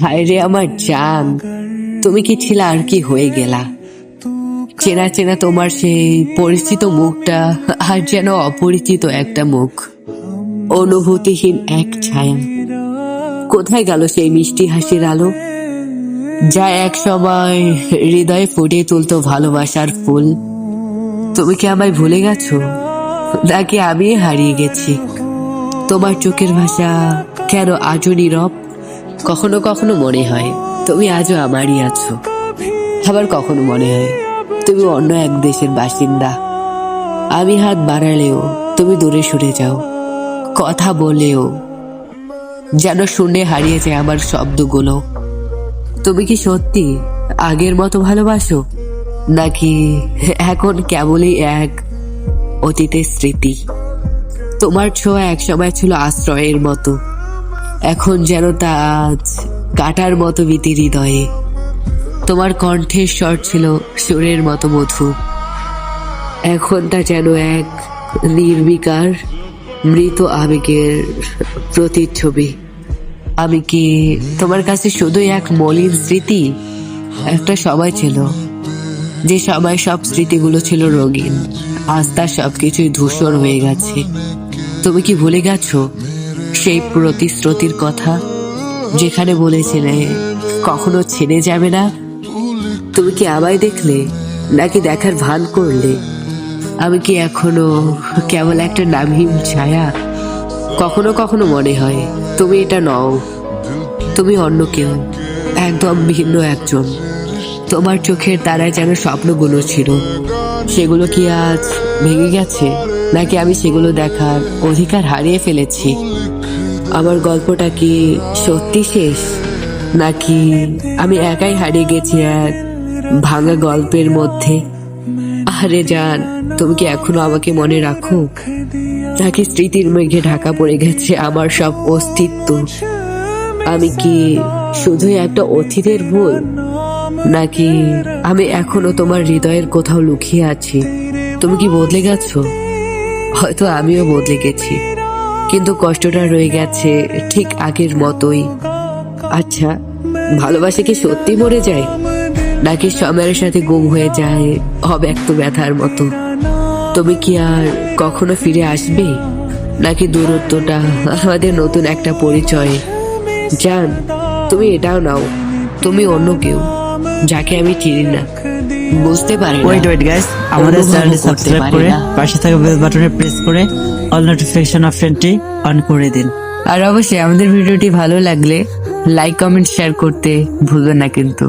হায় রে আমার জান, তুমি কি ছিল আর কি হয়ে গেলা? চেনা চেনা তোমার সেই পরিচিত মুখটা আর যেন অপরিচিত একটা মুখ। অনুভূতিহীন এক ছায়া। কোথায় গেল সেই মিষ্টি হাসির আলো? যা এক সময় হৃদয়ে ফুটিয়ে তুলতো ভালোবাসার ফুল। তুমি কি আমায় ভুলে গেছো? নাকি আমি হারিয়ে গেছি। তোমার চোখের ভাষা কেন আজও নীরব? কখনো কখনো মনে হয়, তুমি আজও আমারই আছো। আবার কখনো মনে হয়, তুমি অন্য এক দেশের বাসিন্দা। আমি হাত বাড়ালেও তুমি দূরে সরে যাও। কথা বলেও, যেন শুনে হারিয়ে যায় আমার শব্দগুলো। তুমি কি সত্যি আগের মতো ভালোবাসো? নাকি এখন কেবলই এক অতীতের স্মৃতি। তোমার ছোঁয়া এক সময় ছিল আশ্রয়ের মতো। এখন যেন তা আজ কাটার মতো বিতি হৃদয়ে। তোমার কণ্ঠের স্বর ছিল সুরের মতো মধু। এখন তা যেন এক নির্বিকার, মৃত আবেগের প্রতিচ্ছবি। আমি কি তোমার কাছে শুধুই এক মলিন স্মৃতি? একটা সময় ছিল, যে সময় সব স্মৃতিগুলো ছিল রঙিন। আজ তার সবকিছুই ধূসর হয়ে গেছে। তুমি কি ভুলে গেছো সেই প্রতিশ্রুতির কথা যেখানে বলেছিলে, কখনো ছেড়ে যাবে না তুমি কি আমায় দেখলে নাকি দেখার ভান করলে? আমি কি এখনও কেবল একটা নামহীন ছায়া? কখনো কখনো মনে হয়, তুমি এটা নও, তুমি অন্য কেউ, একদম ভিন্ন একজন। তোমার চোখের তারায় যেন স্বপ্নগুলো ছিল। সেগুলো কি আজ ভেঙে গেছে? নাকি আমি সেগুলো দেখার অধিকার হারিয়ে ফেলেছি? আমার গল্পটা কি সত্যি শেষ? নাকি আমি একাই হারিয়ে গেছি এক ভাঙা গল্পের মধ্যে? আরে জান, তুমি কি এখনও আমাকে মনে রাখো? নাকি স্মৃতির মেঘে ঢাকা পড়ে গেছে আমার সব অস্তিত্ব? আমি কি শুধুই একটা অতীতের ভুল? নাকি আমি এখনও তোমার হৃদয়ের কোথাও লুকিয়ে আছি? তুমি কি বদলে গেছো? হয়তো আমিও বদলে গেছি। কিন্তু কষ্টটা রয়ে গেছে ঠিক আগের মতোই। আচ্ছা ভালোবাসা কি সত্যি মরে যায়? নাকি সময়ের সাথে গুম হয়ে যায় হবে অব্যক্ত ব্যথার মতো? তুমি কি আর কখনো ফিরে আসবে? নাকি দূরত্বটা আমাদের নতুন একটা পরিচয়? জান, তুমি এটাও নাও। তুমি অন্য কেউ। যাকে আমি চিনি না। বুঝতে পারি ওয়েট ওয়েট গাইস আমাদের চ্যানেলটি সাবস্ক্রাইব করে পাশে থাকা বেল বাটনে প্রেস করে অল নোটিফিকেশন অপশনটি অন করে দিন। আর অবশ্যই আমাদের ভিডিওটি ভালো লাগলে লাইক কমেন্ট শেয়ার করতে ভুলবেন না কিন্তু।